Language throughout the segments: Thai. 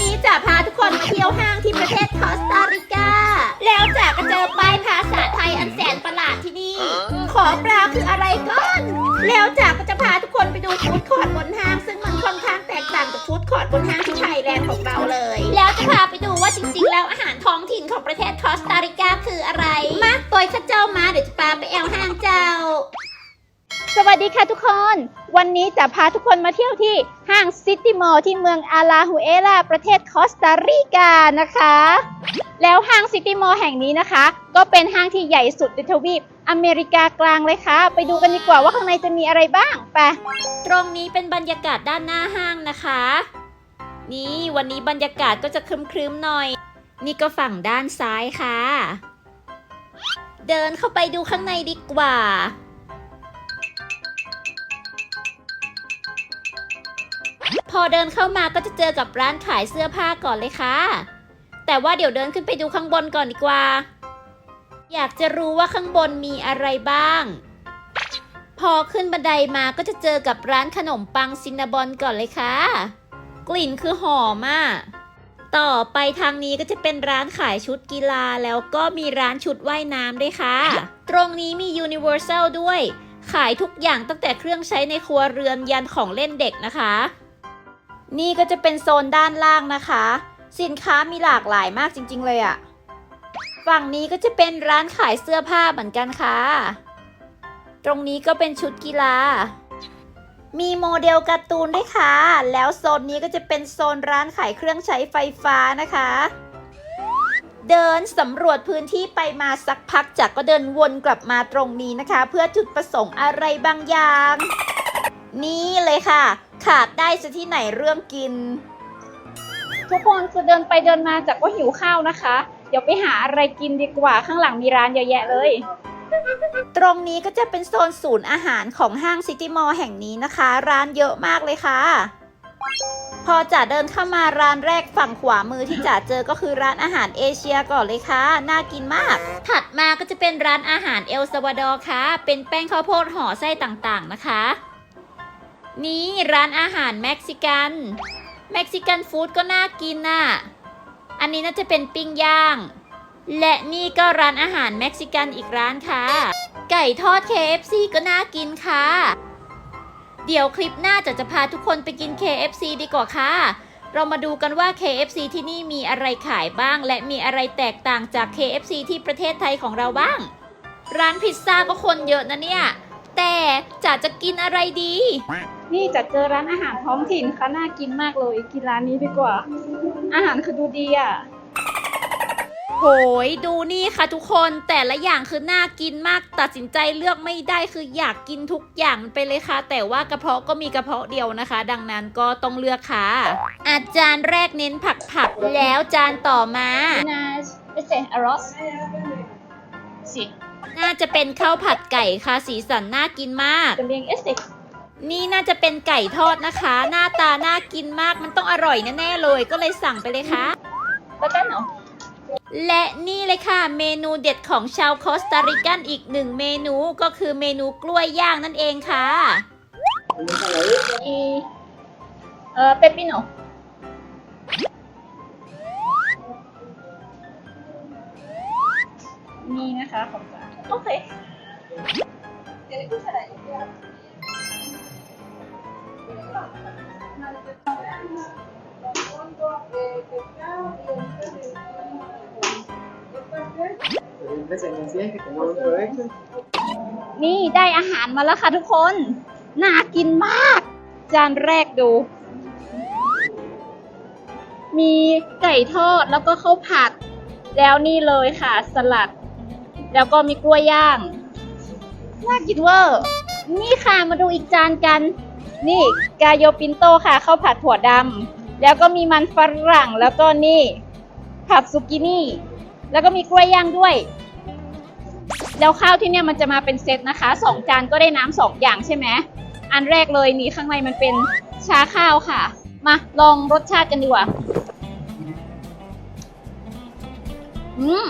นี้จะพาทุกคนมาเที่ยวห้างที่ประเทศคอสตาริกา แล้วจะก็เจอป้ายภาษาไทยอันแสนประหลาดที่นี่ ขอปลาคืออะไรก่อน แล้วจากก็จะพาทุกคนไปดูฟู้ดคอร์ทบนห้าง ซึ่งมันค่อนข้างแตกต่างจากฟู้ดคอร์ทบนห้างที่ไทยแลนด์ของเราเลย แล้วจะพาไปดูว่าจริง ๆ แล้วอาหารท้องถิ่นของประเทศคอสตาริกาคืออะไร มาตัวข้าเจ้ามาเดี๋ยวจะพาไปแอลห้างเจ้า สวัสดีค่ะทุกคน วันนี้จะพาทุกคนมาเที่ยวที่ห้างซิตี้มอลล์ที่เมืองอาลาฮูเอลาประเทศคอสตาริกานะคะ แล้วห้างซิตี้มอลล์แห่งนี้นะคะ ก็เป็นห้างที่ใหญ่สุดในทวีปอเมริกากลางเลยค่ะ ไปดูกันดีกว่าว่าข้างในจะมีอะไรบ้างไปตรงนี้เป็นบรรยากาศด้านหน้าห้างนะคะ นี่วันนี้บรรยากาศก็จะครึ้มๆหน่อย นี่ก็ฝั่งด้านซ้ายค่ะ เดินเข้าไปดูข้างในดีกว่า พอเดินเข้ามาก็จะเจอกับร้านขายเสื้อผ้าก่อนเลยค่ะ แต่ว่าเดี๋ยวเดินขึ้นไปดูข้างบนก่อนดีกว่า อยากจะรู้ว่าข้างบนมีอะไรบ้าง พอขึ้นบันไดมาก็จะเจอกับร้านขนมปังซินนาบอนก่อนเลยค่ะ กลิ่นคือหอมอะต่อไปทางนี้ก็จะเป็นร้านขายชุดกีฬาแล้วก็มีร้านชุดว่ายน้ำด้วยค่ะ ตรงนี้มี Universal ด้วย ขายทุกอย่างตั้งแต่เครื่องใช้ในครัวเรือนยันของเล่นเด็กนะคะ นี่ก็จะเป็นโซนด้านล่างนะคะ สินค้ามีหลากหลายมากจริง ๆ เลยอะฝั่งนี้ก็จะเป็นร้านขายเสื้อผ้าเหมือนกันค่ะ ตรงนี้ก็เป็นชุดกีฬา มีโมเดลการ์ตูนด้วยค่ะ แล้วโซนนี้ก็จะเป็นโซนร้านขายเครื่องใช้ไฟฟ้านะคะ เดินสำรวจพื้นที่ไปมาสักพักจากก็เดินวนกลับมาตรงนี้นะคะ เพื่อจุดประสงค์อะไรบางอย่าง นี่เลยค่ะ ขาดได้ซะที่ไหนเรื่องกิน ทุกคนจะเดินไปเดินมาจากว่าหิวข้าวนะคะ เดี๋ยวไปหาอะไรกินดีกว่าข้างหลังมีร้านเยอะแยะเลย ตรงนี้ก็จะเป็นโซนศูนย์อาหารของห้างซิตี้มอลล์แห่งนี้นะคะ ร้านเยอะมากเลยค่ะ พอจะเดินเข้ามาร้านแรกฝั่งขวามือที่จะเจอก็คือร้านอาหารเอเชียก่อนเลยค่ะ น่ากินมาก ถัดมาก็จะเป็นร้านอาหารเอลซาวาดอร์ค่ะ เป็นแป้งข้าวโพดห่อไส้ต่างๆนะคะ นี่ร้านอาหารเม็กซิกัน เม็กซิกันฟู้ดก็น่ากินน่ะ อันนี้น่าจะเป็นปิ้งย่าง และนี่ก็ร้านอาหารเม็กซิกันอีกร้านค่ะ ไก่ทอด KFC ก็น่ากินค่ะ เดี๋ยวคลิปหน้าจะจะพาทุกคนไปกิน KFC ดีกว่าค่ะ เรามาดูกันว่า KFC ที่นี่มีอะไรขายบ้าง และมีอะไรแตกต่างจาก KFC ที่ประเทศไทยของเราบ้าง ร้านพิซซ่าก็คนเยอะนะเนี่ย แต่ะจะกินอะไรดี นี่จะเจอร้านอาหารท้องถิ่นค่ะน่ากินมากเลย กินร้านนี้ดีกว่า อาหารคือดูดีอะโหยดูนี่ค่ะทุกคนแต่ละอย่างคือน่ากินมาก ตัดสินใจเลือกไม่ได้คืออยากกินทุกอย่างไปเลยค่ะ แต่ว่ากระเพาะก็มีกระเพาะเดียวนะคะ ดังนั้นก็ต้องเลือกค่ะ อาจารย์แรกเน้นผักผักๆแล้วจานต่อมา Nas ese arroz sí น่าจะเป็นข้าวผัดไก่ค่ะสีสันน่ากินมาก también este นี่น่าจะเป็นไก่ทอดนะคะ หน้าตาน่ากินมากมันต้องอร่อยแน่ๆเลยก็เลยสั่งไปเลยค่ะ plátano และนี่เลยค่ะ เมนูเด็ดของชาวคอสตาริกันอีกหนึ่งเมนูก็คือเมนูกล้วยย่างนั่นเองค่ะ y uh, pepino นี่นะคะของจา โอเค Les enseñé que tengan buen provecho. นี่ได้อาหารมาแล้วค่ะทุกคน น่ากินมาก จานแรกดู มีไก่ทอดแล้วก็ข้าวผัด แล้วนี่เลยค่ะสลัด แล้วก็มีกล้วยย่างน่ากินเวอร์ นี่ค่ะมาดูอีกจานกัน นี่กาโยปินโตค่ะข้าวผัดถั่วดำแล้วก็มีมันฝรั่งแล้วก็นี่ ผัดซุกินี่ แล้วก็มีกล้วยย่างด้วย แล้วข้าวที่เนี่ยมันจะมาเป็นเซตนะคะสองจานก็ได้น้ำสองอย่างใช่ไหมอันแรกเลยนี่ข้างในมันเป็นชาข้าวค่ะ มาลองรสชาติกันดีกว่า อืม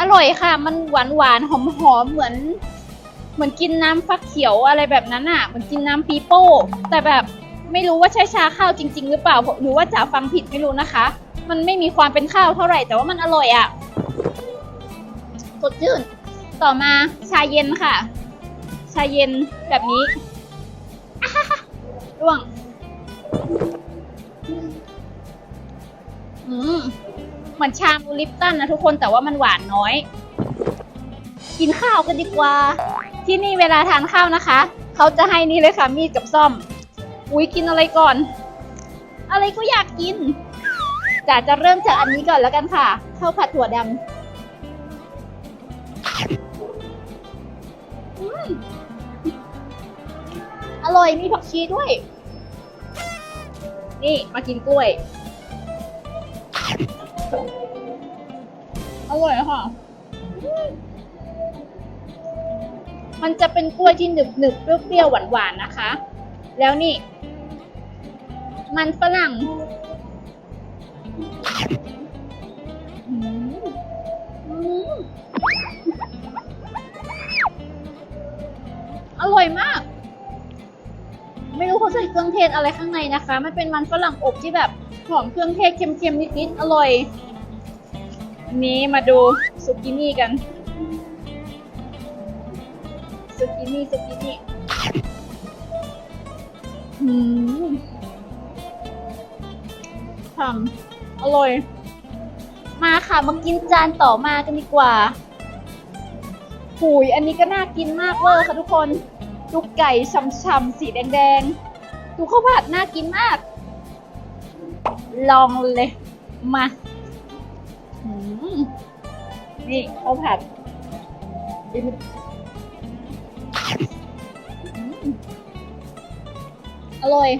อร่อยค่ะ มันหวานหวานหอมหอมเหมือน เหมือนกินน้ำฟักเขียวอะไรแบบนั้นอะ เหมือนกินน้ำปีโป้ แต่แบบไม่รู้ว่าใช่ชาข้าวจริง ๆ หรือเปล่าหรือว่าจ๋าฟังผิดไม่รู้นะคะ มันไม่มีความเป็นข้าวเท่าไหร่ แต่ว่ามันอร่อยอะ่ะสดชื่น ต่อมาชาเย็นค่ะ ชาเย็นแบบนี้ร่วง อืม เหมือนชาบูลิปตันนะทุกคนแต่ว่ามันหวานน้อย กินข้าวกันดีกว่า ที่นี่เวลาทานข้าวนะคะ เขาจะให้นี่เลยค่ะมีดกับซ่อม อุ้ยกินอะไรก่อน อะไรก็อยากกินจ๋าจะเริ่มจากอันนี้ก่อนแล้วกันค่ะข้าวผัดถั่วดำอืมอร่อยมีผักชีด้วย นี่มากินกล้วย อร่อยค่ะ มันจะเป็นกล้วยที่หนึบหนึบเปรี้ยวๆหวานๆนะคะ แล้วนี่ มันฝรั่งอร่อยมาก ไม่รู้เขาใส่เครื่องเทศอะไรข้างในนะคะ มันเป็นมันฝรั่งอบที่แบบ หอมเครื่องเทศเค็มๆ นิดๆ อร่อย นี้มาดูซุกินี่กันซุกินี่ซุกินี่หืมทำอร่อย มาค่ะ มากินจานต่อมากันดีกว่าหูยอันนี้ก็น่ากินมากเวอร์ค่ะทุกคน ดูไก่ช่ำๆสีแดงๆ ดูข้าวผัดน่ากินมาก ลองเลยมานี่ข้าวผัดอืมอร่อย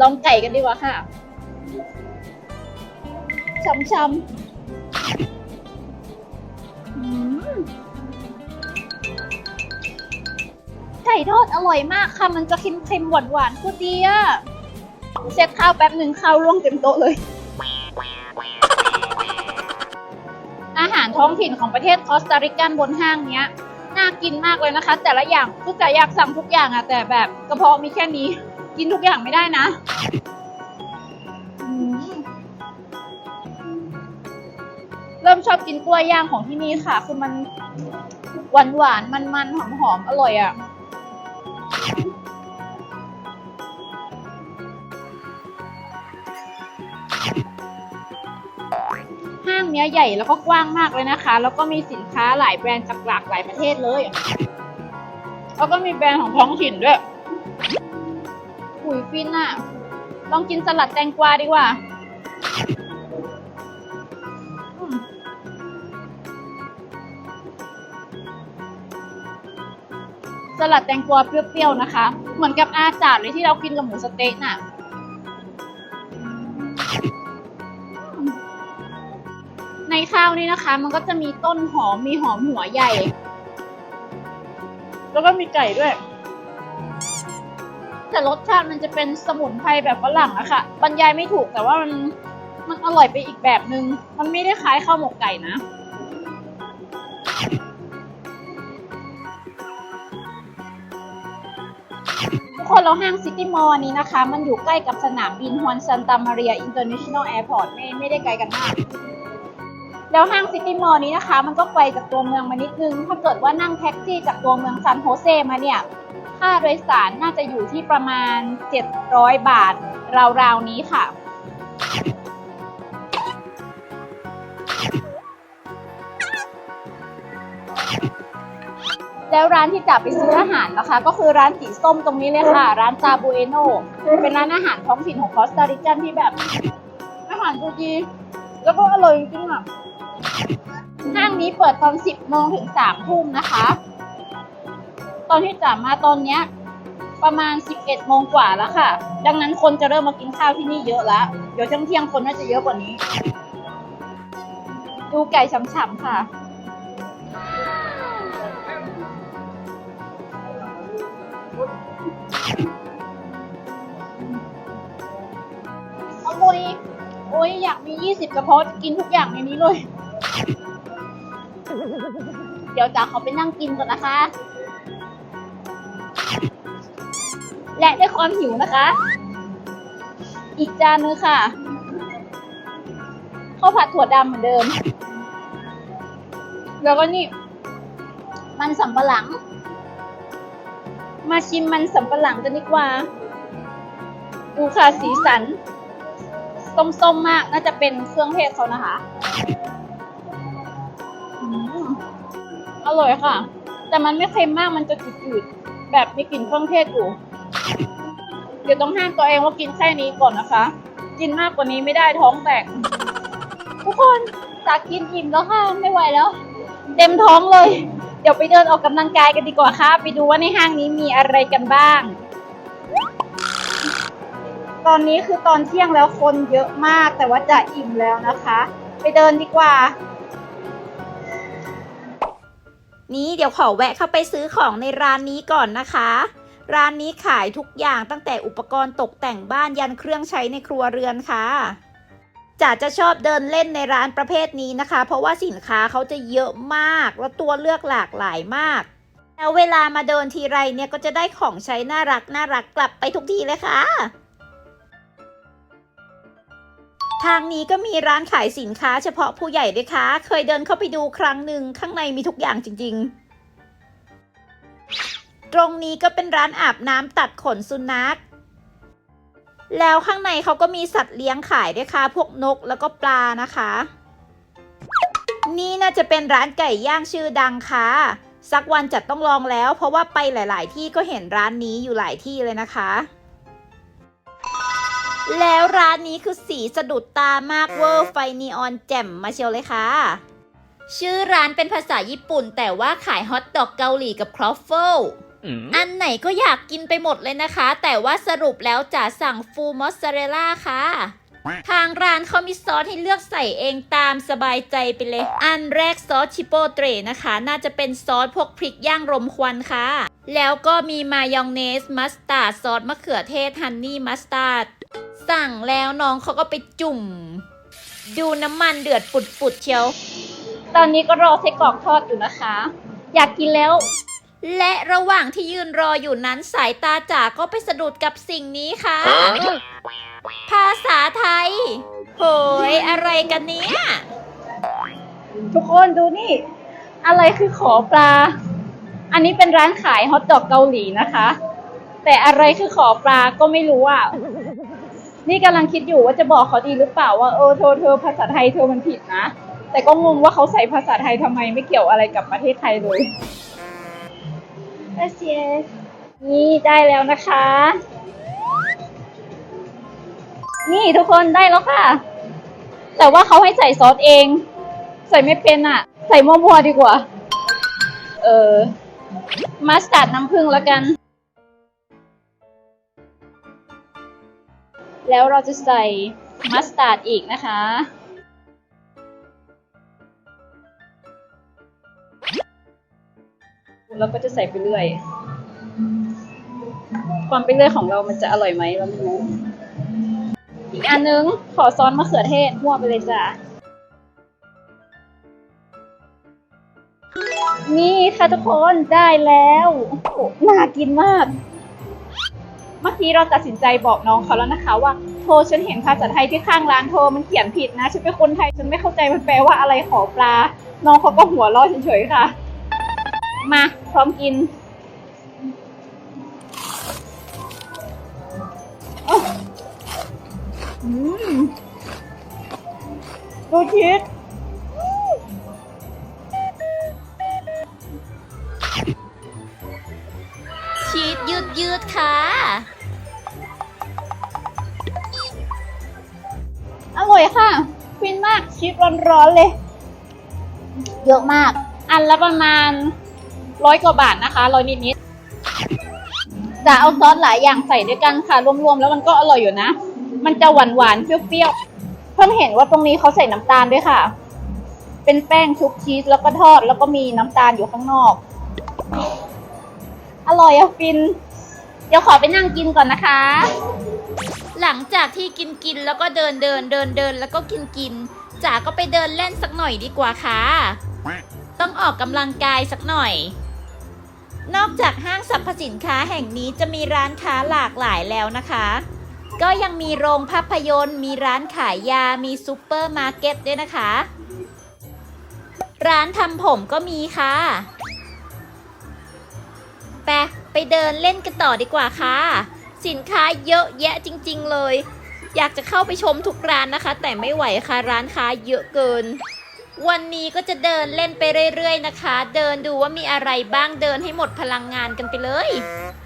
ลองไก่กันดีกว่าค่ะช้ำๆ ก่ทอดอร่อยมากค่ะ มันจะเค็มๆหวานๆพูดดีอะเช็ดข้าวแป๊บหนึ่งข้าวร่วงเต็มโต๊ะเลย อาหารท้องถิ่นของประเทศคอสตาริกันบนห้างเนี้ย น่ากินมากเลยนะคะ แต่ละอย่างกแต่อยากสั่งทุกอย่างอะแต่แบบกระเพาะมีแค่นี้ กินทุกอย่างไม่ได้นะเริ่มชอบกินกล้วยย่างของที่นี่ค่ะ คือมันหวานหวานมันมันหอมหอมอร่อยอะ่ะ ห้างเนี้ยใหญ่แล้วก็กว้างมากเลยนะคะ แล้วก็มีสินค้าหลายแบรนด์จากหลากหลายประเทศเลย แล้วก็มีแบรนด์ของท้องถิ่นด้วยหุยฟินอะลองกินสลัดแตงกวาดีกว่า ลัดแตงกวาเปรี้ยวๆนะคะ เหมือนกับอาจารย์เลยที่เรากินกับหมูสเต๊ะน่ะในข้าวนี่นะคะ มันก็จะมีต้นหอมมีหอมหัวใหญ่ แล้วก็มีไก่ด้วย แต่รสชาติมันจะเป็นสมุนไพรแบบฝรั่งอะค่ะบรรยายไม่ถูกแต่ว่ามันมันอร่อยไปอีกแบบนึง มันไม่ได้คล้ายข้าวหมกไก่นะ คนเราห้างซิตี้มอลล์นี้นะคะ มันอยู่ใกล้กับสนามบินฮวนซันตามาเรียอินเตอร์เนชั่นแนลแอร์พอร์ตไม่ไม่ได้ไกลกันมากแล้วห้างซิตี้มอลล์นี้นะคะ มันก็ไกลจากตัวเมืองมานิดนึง ถ้าเกิดว่านั่งแท็กซี่จากตัวเมืองซานโฮเซมาเนี่ย ค่าโดยสารน่าจะอยู่ที่ประมาณ 700 บาทราวๆนี้ค่ะ แล้วร้านที่จะไปซื้ออาหารนะคะ ก็คือร้านสีส้มตรงนี้เลยค่ะ ร้านซาบูเอโนเป็นร้านอาหารท้องถิ่นของคอสตาริกันที่แบบ อาหารดูดีแล้วก็อร่อยจริงๆอะห้างนี้เปิดตอน 10โมงถึง3ทุ่มนะคะ ตอนที่จ๋ามาตอนเนี้ยประมาณ 11โมงกว่าแล้วค่ะ ดังนั้นคนจะเริ่มมากินข้าวที่นี่เยอะแล้วเดี๋ยวเที่ยงคนน่าจะเยอะกว่านี้ ดูไก่ฉ่ำๆค่ะ โอ้ยโอ้ยอยากมี 20 กระเพาะกินทุกอย่างในนี้เลย เดี๋ยวจ๋าเขอไปนั่งกินก่อนนะคะ และด้วยความหิวนะคะ อีกจานนึงค่ะข้าวผัดถั่วดำเหมือนเดิม แล้วก็นี่ มันสำปะหลัง มาชิมมันสำปะหลังกันดีกว่า ดูค่ะสีสัน ส้มๆมากน่าจะเป็นเครื่องเทศเขานะคะอืมอร่อยค่ะ แต่มันไม่เค็มมากมันจะจืดๆ แบบมีกลิ่นเครื่องเทศอยู่ เดี๋ยวต้องห้ามตัวเองว่ากินแค่นี้ก่อนนะคะ กินมากกว่านี้ไม่ได้ท้องแตก ทุกคนจากกินอิ่มแล้วค่ะ ไม่ไหวแล้ว เต็มท้องเลย เดี๋ยวไปเดินออกกำลังกายกันดีกว่าค่ะ ไปดูว่าในห้างนี้มีอะไรกันบ้าง ตอนนี้คือตอนเที่ยงแล้วคนเยอะมาก แต่ว่าจะอิ่มแล้วนะคะ ไปเดินดีกว่า นี้เดี๋ยวขอแวะเข้าไปซื้อของในร้านนี้ก่อนนะคะ ร้านนี้ขายทุกอย่างตั้งแต่อุปกรณ์ตกแต่งบ้านยันเครื่องใช้ในครัวเรือนค่ะ จ๋าจะชอบเดินเล่นในร้านประเภทนี้นะคะ เพราะว่าสินค้าเขาจะเยอะมาก แล้วตัวเลือกหลากหลายมาก แล้วเวลามาเดินทีไรเนี่ยก็จะได้ของใช้น่ารักน่ารักกลับไปทุกทีเลยค่ะ ทางนี้ก็มีร้านขายสินค้าเฉพาะผู้ใหญ่ด้วยค่ะ เคยเดินเข้าไปดูครั้งหนึ่งข้างในมีทุกอย่างจริง ๆ ตรงนี้ก็เป็นร้านอาบน้ำตัดขนสุนัข แล้วข้างในเขาก็มีสัตว์เลี้ยงขายด้วยค่ะ พวกนกแล้วก็ปลานะคะ นี่น่าจะเป็นร้านไก่ย่างชื่อดังค่ะ สักวันจะต้องลองแล้ว เพราะว่าไปหลาย ๆ ที่ก็เห็นร้านนี้อยู่หลายที่เลยนะคะ แล้วร้านนี้คือสีสะดุดตามากเวอร์ไฟนีออนแจ่มมาเชียวเลยค่ะชื่อร้านเป็นภาษาญี่ปุ่น แต่ว่าขายฮอทดอกเกาหลีกับครอฟเฟิล อันไหนก็อยากกินไปหมดเลยนะคะ แต่ว่าสรุปแล้วจะสั่งฟูมอสซาเรลล่าค่ะ ทางร้านเขามีซอสให้เลือกใส่เองตามสบายใจไปเลย อันแรกซอสชิโปเตรนะคะ น่าจะเป็นซอสพวกพริกย่างรมควันค่ะ แล้วก็มีมายองเนส มัสตาร์ด ซอสมะเขือเทศฮันนี่มัสตาร์ด สั่งแล้วน้องเขาก็ไปจุ่ม ดูน้ำมันเดือดปุดๆเชียว ตอนนี้ก็รอไส้กรอกทอดอยู่นะคะ อยากกินแล้ว และระหว่างที่ยืนรออยู่นั้นสายตาจ๋าก็ไปสะดุดกับสิ่งนี้ค่ะ ภาษาไทย โหย อะไรกันเนี้ยทุกคนดูนี่ อะไรคือขอปลา อันนี้เป็นร้านขายฮอทดอกเกาหลีนะคะ แต่อะไรคือขอปลาก็ไม่รู้อะ นี่กำลังคิดอยู่ว่าจะบอกเขาดีหรือเปล่าว่าเออเธอเธอภาษาไทยเธอมันผิดนะ แต่ก็งงว่าเขาใส่ภาษาไทยทำไมไม่เกี่ยวอะไรกับประเทศไทยเลย เอเซียนี่ได้แล้วนะคะ นี่ทุกคนได้แล้วค่ะ แต่ว่าเขาให้ใส่ซอสเอง ใส่ไม่เป็นอะ ใส่มั่วๆดีกว่า เออมัสตาร์ดน้ำผึ้งแล้วกัน แล้วเราจะใส่มัสตาร์ดอีกนะคะ แล้วก็จะใส่ไปเรื่อย ความไปเรื่อยของเรามันจะอร่อยไหมเราไม่รู้อีกอันนึง ขอซอสมะเขือเทศมั่วไปเลยจ้ะนี่ค่ะทุกคนได้แล้วน่ากินมาก เมื่อกี้เราตัดสินใจบอกน้องเขาแล้วนะคะว่าโทรฉันเห็นภาษาไทยที่ข้างร้านโทรมันเขียนผิดนะฉันเป็นคนไทยฉันไม่เข้าใจมันแปลว่าอะไรขอปลา น้องเขาก็หัวเราะเฉยๆค่ะ มา พร้อมกินอ้าวอืมดูชีสชีสยืดยืดๆค่ะ อร่อยค่ะ ฟินมากชีสร้อนๆเลย เยอะมาก อันละประมาณ ร้อยกว่าบาทนะคะร้อยนิดๆจะเอาซอสหลายอย่างใส่ด้วยกันค่ะ รวมๆ แล้วมันก็อร่อยอยู่นะ มันจะหวานๆเปรี้ยวๆ เพิ่งเห็นว่าตรงนี้เขาใส่น้ำตาลด้วยค่ะ เป็นแป้งชุบชีสแล้วก็ทอดแล้วก็มีน้ำตาลอยู่ข้างนอก อร่อยอะฟิน เดี๋ยวขอไปนั่งกินก่อนนะคะ หลังจากที่กินกินแล้วก็เดินเดินเดินเดินแล้วก็กินกินจ๋าก็ไปเดินเล่นสักหน่อยดีกว่าค่ะ ต้องออกกำลังกายสักหน่อย นอกจากห้างสรรพสินค้าแห่งนี้จะมีร้านค้าหลากหลายแล้วนะคะ ก็ยังมีโรงภาพยนตร์ มีร้านขายยา มีซูเปอร์มาร์เก็ตด้วยนะคะ ร้านทำผมก็มีค่ะไปไปเดินเล่นกันต่อดีกว่าค่ะ สินค้าเยอะแยะจริง ๆ เลย อยากจะเข้าไปชมทุกร้านนะคะ แต่ไม่ไหวค่ะร้านค้าเยอะเกิน วันนี้ก็จะเดินเล่นไปเรื่อยๆนะคะ เดินดูว่ามีอะไรบ้างเดินให้หมดพลังงานกันไปเลย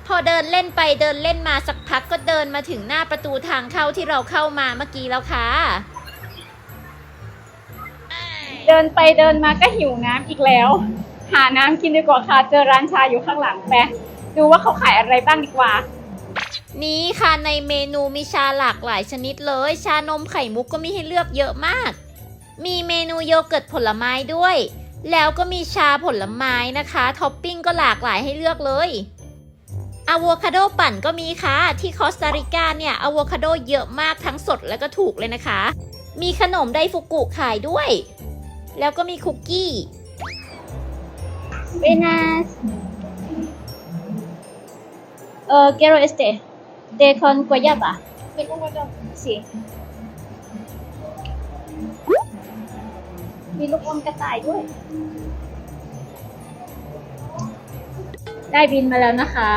พอเดินเล่นไปเดินเล่นมาสักพักก็เดินมาถึงหน้าประตูทางเข้าที่เราเข้ามาเมื่อกี้แล้วค่ะ เดินไปเดินมาก็หิวน้ำอีกแล้ว หาน้ำกินดีกว่าค่ะเจอร้านชาอยู่ข้างหลังแปะดูว่าเขาขายอะไรบ้างดีกว่านี่ค่ะในเมนูมีชาหลากหลายชนิดเลย ชานมไข่มุกก็มีให้เลือกเยอะมาก มีเมนูโยเกิร์ตผลไม้ด้วย แล้วก็มีชาผลไม้นะคะ ท็อปปิ้งก็หลากหลายให้เลือกเลยอะโวคาโดปั่นก็มีค่ะ ที่คอสตาริกาเนี่ยอะโวคาโดเยอะมากทั้งสดแล้วก็ถูกเลยนะคะ มีขนมไดฟุกุขายด้วย แล้วก็มีคุกกี้ Buenas. Uh, quiero este. De con guayaba. Sí. มีลูกอมกระต่ายด้วย ได้บินมาแล้วนะคะ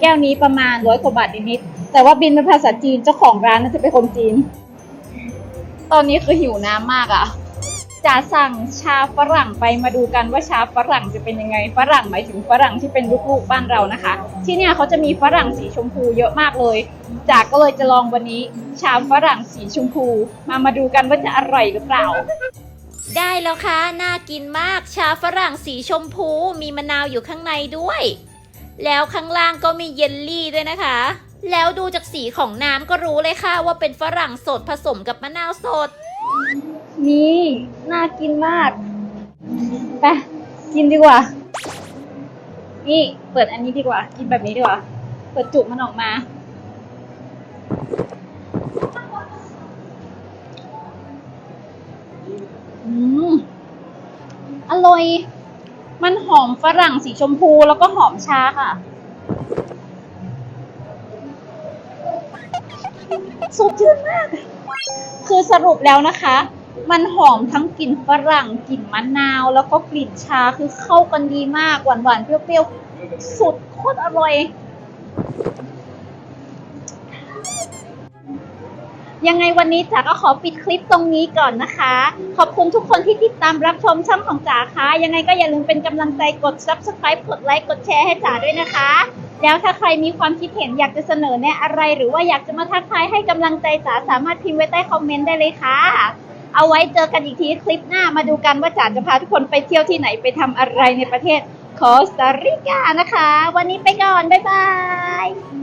แก้วนี้ประมาณร้อยกว่าบาทนิดๆแต่ว่าบินเป็นภาษาจีนเจ้าของร้านน่าจะเป็นคนจีน ตอนนี้คือหิวน้ำมากอะ่ะจะสั่งชาฝรั่งไปมาดูกันว่าชาฝรั่งจะเป็นยังไง ฝรั่งหมายถึงฝรั่งที่เป็นลูกๆบ้านเรานะคะ ที่เนี่ยเขาจะมีฝรั่งสีชมพูเยอะมากเลยจากก็เลยจะลองวันนี้ ชาฝรั่งสีชมพู มามาดูกันว่าจะอร่อยหรือเปล่า ได้แล้วค่ะ น่ากินมาก ชาฝรั่งสีชมพู มีมะนาวอยู่ข้างในด้วย แล้วข้างล่างก็มีเยลลี่ด้วยนะคะ แล้วดูจากสีของน้ำก็รู้เลยค่ะว่าเป็นฝรั่งสดผสมกับมะนาวสด นี่ น่ากินมาก ไป กินดีกว่า นี่ เปิดอันนี้ดีกว่า กินแบบนี้ดีกว่า เปิดจุกมันออกมา อืมอร่อย มันหอมฝรั่งสีชมพูแล้วก็หอมชาค่ะ สดชื่นมาก คือสรุปแล้วนะคะ มันหอมทั้งกลิ่นฝรั่งกลิ่นมะนาว แล้วก็กลิ่นชาคือเข้ากันดีมากหวานหวานๆเปรี้ยวๆ สุดโคตรอร่อย ยังไงวันนี้จ๋าก็ขอปิดคลิปตรงนี้ก่อนนะคะ ขอบคุณทุกคนที่ติดตามรับชมช่องของจ๋าค่ะ ยังไงก็อย่าลืมเป็นกำลังใจกด subscribe กดไลค์กดแชร์ให้จ๋าด้วยนะคะ แล้วถ้าใครมีความคิดเห็นอยากจะเสนอแนะอะไร หรือว่าอยากจะมาทักทายให้กำลังใจจ๋าสามารถพิมพ์ไว้ใต้คอมเมนต์ได้เลยค่ะ เอาไว้เจอกันอีกทีคลิปหน้ามาดูกันว่าจ๋าจะพาทุกคนไปเที่ยวที่ไหนไปทำอะไรในประเทศคอสตาริกานะคะ วันนี้ไปก่อน บ๊ายบาย